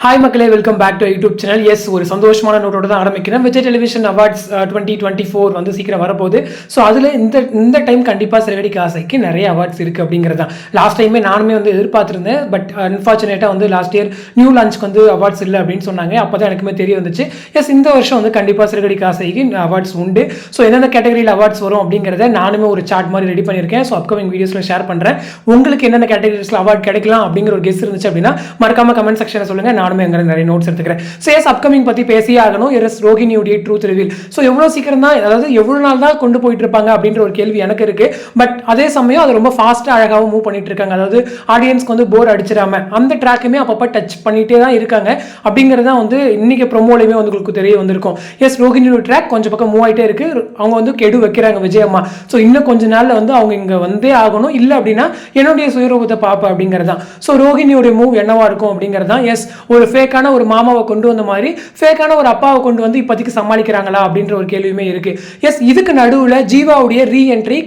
Hi மக்களே welcome back to YouTube channel yes ஒரு சந்தோஷமான நோட்டோட தான் ஆரம்பிக்கிறேன். Vijay television awards twenty twenty four வந்து சீக்கிரம் வரப்போகுது. ஸோ அதில் இந்த இந்த டைம் கண்டிப்பாக சிறகடிக்க காசைக்கு நிறைய அவார்ட்ஸ் இருக்குது அப்படிங்கிறது தான் லாஸ்ட் டைமே நானுமே வந்து எதிர்பார்த்துருந்தேன். பட் அன்ஃபார்ச்சுனேட்டாக uh, வந்து லாஸ்ட் இயர் நியூ லான்ச்க்கு வந்து அவார்ட்ஸ் இல்லை அப்படின்னு சொன்னாங்க. அப்போ தான் எனக்குமே தெரிய வந்துச்சு. எஸ் இந்த வருஷம் வந்து கண்டிப்பாக சிறகடிக்க காசைக்கு அவார்ட்ஸ் உண்டு. ஸோ எந்தெந்த கேட்டகரியில் அவார்ட்ஸ் வரும் அப்படிங்கிறத நானுமே ஒரு சார்ட் மாதிரி ரெடி பண்ணியிருக்கேன். ஸோ அப்கமிங் வீடியோஸில் ஷேர் பண்ணுறேன் உங்களுக்கு என்னென்ன கேட்டகரிஸில் அவார்ட் கிடைக்கலாம் அப்படிங்கிற ஒரு கெஸ் இருந்துச்சு அப்படின்னா மறக்காம கமெண்ட் செக்ஷனில் சொல்லுங்கள் நானுமே அங்கே நிறைய நோட்ஸ் எடுத்துக்கிறேன். ஸோ எஸ் அப்கமிங் பற்றி பேசியே ஆகணும். எஸ் ரோகிணியுடைய ட்ரூத் ரிவீல் ஸோ எவ்வளோ சீக்கிரம் தான் அதாவது எவ்வளோ நாள் தான் கொண்டு போயிட்டு இருப்பாங்க அப்படின்ற ஒரு கேள்வி எனக்கு இருக்கு. பட் அதே சமயம் அது ரொம்ப ஃபாஸ்ட்டாக அழகாகவும் மூவ் பண்ணிட்டு இருக்காங்க. அதாவது ஆடியன்ஸ்க்கு வந்து போர் அடிச்சிடாம அந்த ட்ராக்குமே அப்பப்போ டச் பண்ணிட்டே தான் இருக்காங்க. அப்படிங்கிறது தான் வந்து இன்னைக்கு ப்ரொமோலையுமே வந்து உங்களுக்கு தெரிய வந்திருக்கும். எஸ் ரோகிணியோட ட்ராக் கொஞ்சம் பக்கம் மூவ் ஆகிட்டே இருக்கு. அவங்க வந்து கெடு வைக்கிறாங்க விஜயம்மா ஸோ இன்னும் கொஞ்ச நாள்ல வந்து அவங்க இங்கே வந்தே ஆகணும். இல்லை அப்படின்னா என்னுடைய சுயரூபத்தை பார்ப்பேன் அப்படிங்கிறது தான். ஸோ ரோகிணியோட மூவ் என்னவா இருக்கும் அப்படிங்கிறது தான். எஸ் ஒரு ஒரு ஃபேக்கான ஒரு மாமாவை கொண்டு வந்த மாதிரி ஃபேக்கான ஒரு அப்பாவை கொண்டு வந்து இப்போதைக்கு சமாளிக்கிறாங்களா அப்படின்ற ஒரு கேள்வியுமே இருக்கு. எஸ் இதுக்கு நடுவில் ஜீவாவுடைய ரீஎன்ட்ரி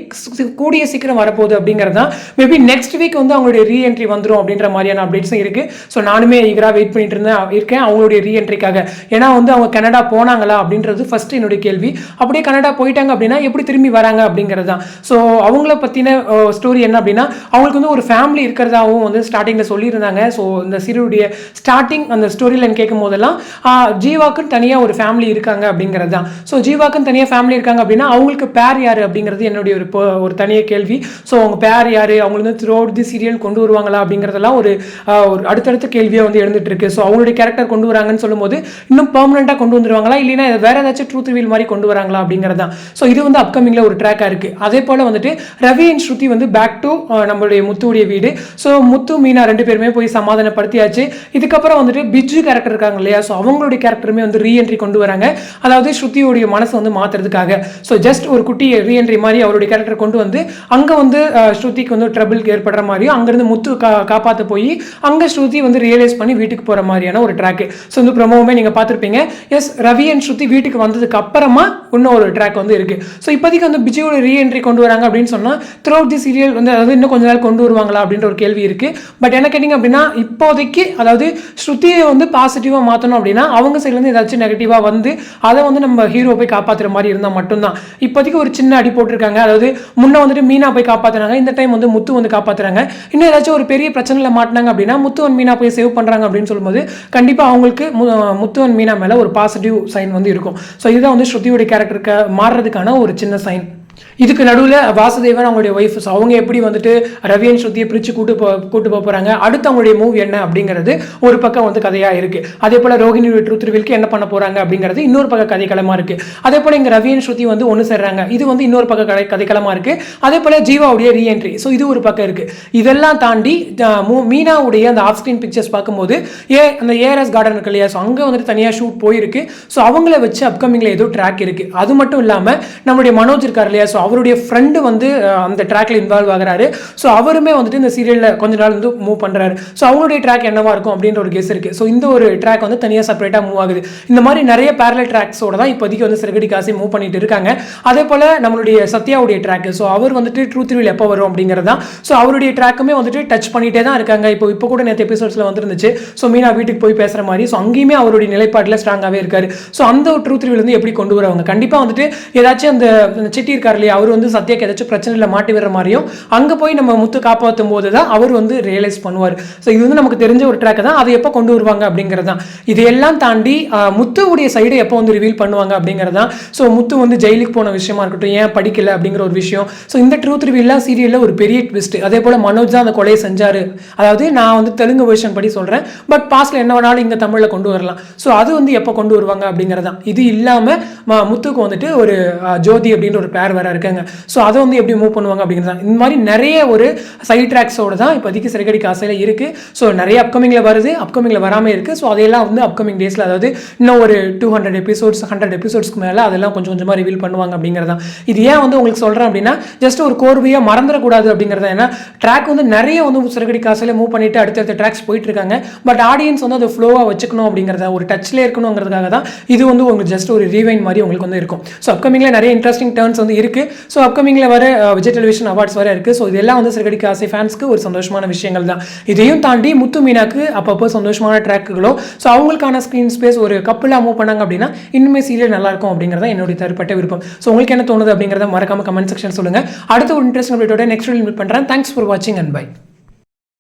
கூடிய சீக்கிரம் வரப்போகுது அப்படிங்கிறது தான் மேபி நெக்ஸ்ட் வீக் வந்து அவங்களுடைய ரீஎன்ட்ரி வந்துடும் அப்படின்ற மாதிரியான அப்டேட்ஸும் இருக்கு. ஸோ நானுமே ஈகராக வெயிட் பண்ணிட்டு இருந்தேன் இருக்கேன் அவங்களுடைய ரீஎன்ட்ரிக்காக ஏன்னா வந்து அவங்க கனடா போனாங்களா அப்படின்றது ஃபர்ஸ்ட் என்னுடைய கேள்வி. அப்படியே கனடா போயிட்டாங்க அப்படின்னா எப்படி திரும்பி வராங்க அப்படிங்கிறது தான் ஸோ அவங்கள பற்றின ஸ்டோரி என்ன அப்படின்னா அவங்களுக்கு வந்து ஒரு ஃபேமிலி இருக்கிறதாவும் வந்து ஸ்டார்டிங்கில் சொல்லியிருந்தாங்க. ஸோ இந்த சிறுடைய ஸ்டார்டிங் அந்த ஸ்டோரி லைன் கேட்கும் போதெல்லாம் ஜீவாக்குன்னு தனியாக ஒரு ஃபேமிலி இருக்காங்க அப்படிங்கிறது தான் ஸோ ஜீவாக்குன்னு தனியாக ஃபேமிலி இருக்காங்க அப்படின்னா அவங்களுக்கு பேர் யார் அப்படிங்கிறது என்னுடைய ஒரு இப்போ- ஒரு கேள்வி. ஸோ அவங்க பேர் யார்? அவங்களுக்கு வந்து த்ரூ தி சீரியல் கொண்டு வருவாங்களா அப்படிங்கிறதெல்லாம் ஒரு ஒரு அடுத்தடுத்த கேள்வியாக வந்து எழுந்துட்டு இருக்கு ஸோ அவங்களுடைய கேரக்டர் கொண்டு வராங்கன்னு சொல்லும்போது இன்னும் பெர்மனெண்ட்டாக கொண்டு வந்துருவாங்களா? இல்லைனா வேற ஏதாச்சும் ட்ரூத் வீல் மாதிரி கொண்டு வராங்களா அப்படிங்கிறது தான் ஸோ இது வந்து அப்கமிங்கில் ஒரு ட்ராக்காக இருக்கு. அதே போல் வந்துட்டு ரவி அண்ட் ஸ்ருதி வந்து பேக் டு நம்மளுடைய முத்துவுடைய வீடு. ஸோ முத்து மீனா ரெண்டு பேருமே போய் சமாதானப்படுத்தியாச்சு. இதுக்கப்புறம் வந்துட்டு பிஜு கேரக்டர் இருக்காங்க இல்லையா? ஸோ அவங்களுடைய கேரக்டருமே வந்து ரீஎன்ட்ரி கொண்டு வராங்க. அதாவது ஸ்ருதியோடைய மனசை வந்து மாத்துறதுக்காக. ஸோ ஜஸ்ட் ஒரு குட்டி ரீஎன்ட்ரி மாதிரி அவருடைய கேரக்டர் கொண்டு வந்து அங்கே வந்து ஸ்ருதிக்கு வந்து ட்ரபிள் ஏற்படுற மாதிரியும் அங்கேருந்து முத்து கா காப்பாற்ற போய் அங்கே ஸ்ருதி வந்து ரியலைஸ் பண்ணி வீட்டுக்கு போகிற மாதிரியான ஒரு ட்ராக்கு ஸோ இந்த ப்ரொமோவுமே நீங்கள் பார்த்துருப்பீங்க. எஸ் ரவி அண்ட் ஸ்ருதி வீட்டுக்கு வந்ததுக்கு அப்புறமா இன்னும் ஒரு ட்ராக் வந்து இருக்கு. ஸோ இப்போதைக்கு வந்து பிஜுவோட ரீஎன்ட்ரி கொண்டு வராங்க அப்படின்னு சொன்னால் த்ரூ அவுட் தி சீரியல் வந்து அதாவது இன்னும் கொஞ்ச நாள் கொண்டு வருவாங்களா அப்படின்ற ஒரு கேள்வி இருக்கு. பட் என்ன கேட்டிங்க அப்படின்னா இப்போதைக்கு அதாவது சுற்றியை வந்து பாசிட்டிவாக மாற்றணும் அப்படின்னா அவங்க சைட்லேருந்து ஏதாச்சும் நெகட்டிவாக வந்து அதை வந்து நம்ம ஹீரோ போய் காப்பாற்றுற மாதிரி இருந்தால் மட்டும்தான். இப்போதைக்கு ஒரு சின்ன அடி போட்டிருக்காங்க. அதாவது முன்னே வந்துட்டு மீனா போய் காப்பாற்றுறாங்க இந்த டைம் வந்து முத்து வந்து காப்பாற்றுறாங்க இன்னும் ஏதாச்சும் ஒரு பெரிய பிரச்சனையில் மாட்டினாங்க அப்படின்னா முத்து அண்ட் மீனா போய் சேவ் பண்ணுறாங்க அப்படின்னு சொல்லும்போது கண்டிப்பாக அவங்களுக்கு மு- முத்து அண்ட் மீனா மேலே ஒரு பாசிட்டிவ் சைன் வந்து இருக்கும். ஸோ இதுதான் வந்து ஸ்ருதியோட கேரக்டருக்கு மாறுறதுக்கான ஒரு சின்ன சைன் இதுக்கு நடுவில் வாசுதேவன் அவங்களுடைய ஒய்ஃப் அவங்க எப்படி வந்துட்டு ரவியன் ஸ்ருதியை பிரித்து கூட்டு போ கூட்டு போக போகிறாங்க அடுத்து அவங்களுடைய மூவ் என்ன அப்படிங்கிறது ஒரு பக்கம் வந்து கதையாக இருக்குது அதே போல் ரோஹிணி ட்ரூத் என்ன பண்ண போகிறாங்க அப்படிங்கிறது இன்னொரு பக்கம் கதைக்களமாக இருக்குது அதே போல் இங்கே ரவியன் ஸ்ருதி வந்து ஒன்று சேர்றாங்க. இது வந்து இன்னொரு பக்கம் கதை கதைக்களமாக இருக்குது அதே போல் ஜீவாவுடைய ரீஎன்ட்ரி ஸோ இது ஒரு பக்கம் இருக்குது இதெல்லாம் தாண்டி மீனாவுடைய அந்த ஆஃப் ஸ்க்ரீன் பிக்சர்ஸ் பார்க்கும்போது ஏ அந்த ஏஆர்எஸ் கார்டன் இருக்கு இல்லையா? ஸோ அங்கே வந்துட்டு தனியாக ஷூட் போயிருக்கு. ஸோ அவங்கள வச்சு அப்கமிங்கில் ஏதோ ட்ராக் இருக்குது அது மட்டும் இல்லாமல் நம்மளுடைய மனோஜ் இருக்கார் இல்லையா? ஸோ அவருடைய ஃப்ரெண்டு வந்து uh, அந்த ட்ராக்ல இன்வால்வ் ஆகுறாரு. ஸோ அவருமே வந்துட்டு இந்த சீரியலில் கொஞ்ச நாள் வந்து மூவ் பண்ணுறாரு ஸோ அவங்களுடைய ட்ராக் என்னவா இருக்கும் அப்படின்ற ஒரு கெஸ் இருக்குது ஸோ இந்த ஒரு ட்ராக் வந்து தனியாக செப்பரேட்டாக மூவ் ஆகுது. இந்த மாதிரி நிறைய பேரல ட்ராக்ஸோட தான் இப்போதைக்கு வந்து சிறகடி காசி மூவ் பண்ணிட்டு இருக்காங்க. அதே போல் நம்மளுடைய சத்யாவுடைய ட்ராக் ஸோ அவர் வந்துட்டு ட்ரூத் ரிவீல் எப்போ வரும் அப்படிங்கிறது தான். ஸோ அவருடைய ட்ராக்குமே வந்துட்டு டச் பண்ணிட்டே தான் இருக்காங்க. இப்போ இப்போ கூட நேற்று எபிசோட்ஸில் வந்துருந்துச்சு. ஸோ மீனா வீட்டுக்கு போய் பேசுகிற மாதிரி ஸோ அங்கேயுமே அவருடைய நிலைப்பாட்டில் ஸ்ட்ராங்காகவே இருக்காரு. ஸோ அந்த ஒரு ட்ரூத் ரிவீல் வந்து எப்படி கொண்டு வருவாங்க கண்டிப்பாக வந்துட்டு ஏதாச்சும் அந்த அந்த சிட்டி இருக்கார் இல்லையா அவர் வந்து சத்யாக்கு ஏதாச்சும் பிரச்சனையில் மாட்டி விடுற மாதிரியும் அங்கே போய் நம்ம முத்து காப்பாற்றும் போது தான் அவர் வந்து ரியலைஸ் பண்ணுவார். ஸோ இது வந்து நமக்கு தெரிஞ்ச ஒரு ட்ராக் தான். அதை எப்போ கொண்டு வருவாங்க அப்படிங்கிறது தான் இதையெல்லாம் தாண்டி முத்துவுடைய சைடு எப்போ வந்து ரிவீல் பண்ணுவாங்க அப்படிங்கிறது தான் ஸோ முத்து வந்து ஜெயிலுக்கு போன விஷயமா இருக்கட்டும் ஏன் படிக்கல அப்படிங்கிற ஒரு விஷயம். ஸோ இந்த ட்ரூத் ரிவீல்லாம் சீரியலில் ஒரு பெரிய ட்விஸ்ட் அதே போல் மனோஜ் தான் அந்த கொலையை செஞ்சார். அதாவது நான் வந்து தெலுங்கு வெர்ஷன் படி சொல்கிறேன் பட் பாஸ்ட்ல என்ன வேணாலும் இங்கே தமிழில் கொண்டு வரலாம். ஸோ அது வந்து எப்போ கொண்டு வருவாங்க அப்படிங்கிறது தான் இது இல்லாமல் முத்துக்கு வந்துட்டு ஒரு ஜோதி அப்படின்ற ஒரு பேர் வேற இருக்காங்க. ஸோ அதை வந்து எப்படி மூவ் பண்ணுவாங்க அப்படிங்கிறது இந்த மாதிரி நிறைய ஒரு சைட் ட்ராக்ஸோட தான் இப்போதைக்கு சிறகடிக்கு ஆசையில் இருக்குது ஸோ நிறைய அப்கமிங்கில் வருது. அப்கமிங்கில் வராமல் இருக்குது ஸோ அதையெல்லாம் வந்து அப்கமிங் டேஸில் அதாவது இன்னும் ஒரு டூ ஹண்ட்ரட் எபிசோட்ஸ் ஹண்ட்ரட் எபிசோட்ஸ்க்கு மேலே அதெல்லாம் கொஞ்சம் கொஞ்சமாக ரிவீல் பண்ணுவாங்க அப்படிங்கிறது இது ஏன் வந்து உங்களுக்கு சொல்கிறேன் அப்படின்னா ஜஸ்ட் ஒரு கோர்வையாக மறந்துடக்கூடாது அப்படிங்கிறது ஏன்னா ட்ராக் வந்து நிறைய வந்து சிறகடி காசில் மூவ் பண்ணிட்டு அடுத்தடுத்த ட்ராக்ஸ் போயிட்டு இருக்காங்க. பட் ஆடியன்ஸ் வந்து அதை ஃப்ளோவாக வச்சுக்கணும் அப்படிங்கிறத ஒரு டச்சில் இருக்கணுங்கிறதுக்காக தான் இது வந்து உங்களுக்கு ஜஸ்ட் ஒரு ரீவைன் மாதிரி உங்களுக்கு வந்து இருக்கும். ஸோ அப்கமிங்கில் நிறைய இன்ட்ரெஸ்டிங் டர்ன்ஸ் வந்து இருக்கு. இருக்குது ஸோ அப்கமிங்கில் வர விஜய் டெலிவிஷன் அவார்ட்ஸ் வர இருக்குது ஸோ இதெல்லாம் வந்து சிறகடிக்க ஆசை ஃபேன்ஸ்க்கு ஒரு சந்தோஷமான விஷயங்கள் தான். இதையும் தாண்டி முத்து மீனாக்கு அப்பப்போ சந்தோஷமான ட்ராக்குகளோ ஸோ அவங்களுக்கான ஸ்க்ரீன் ஸ்பேஸ் ஒரு கப்பலாக மூவ் பண்ணாங்க அப்படின்னா இன்னுமே சீரியல் நல்லா இருக்கும் அப்படிங்கிறத என்னுடைய தருப்பட்ட விருப்பம். ஸோ உங்களுக்கு என்ன தோணுது அப்படிங்கிறத மறக்காம கமெண்ட் செக்ஷன் சொல்லுங்கள் அடுத்த ஒரு இன்ட்ரெஸ்ட் வீடியோட நெக்ஸ்ட் மீட் பண்ணுறேன் தேங்க்ஸ் ஃபார் வாட்சிங் அண்ட் பை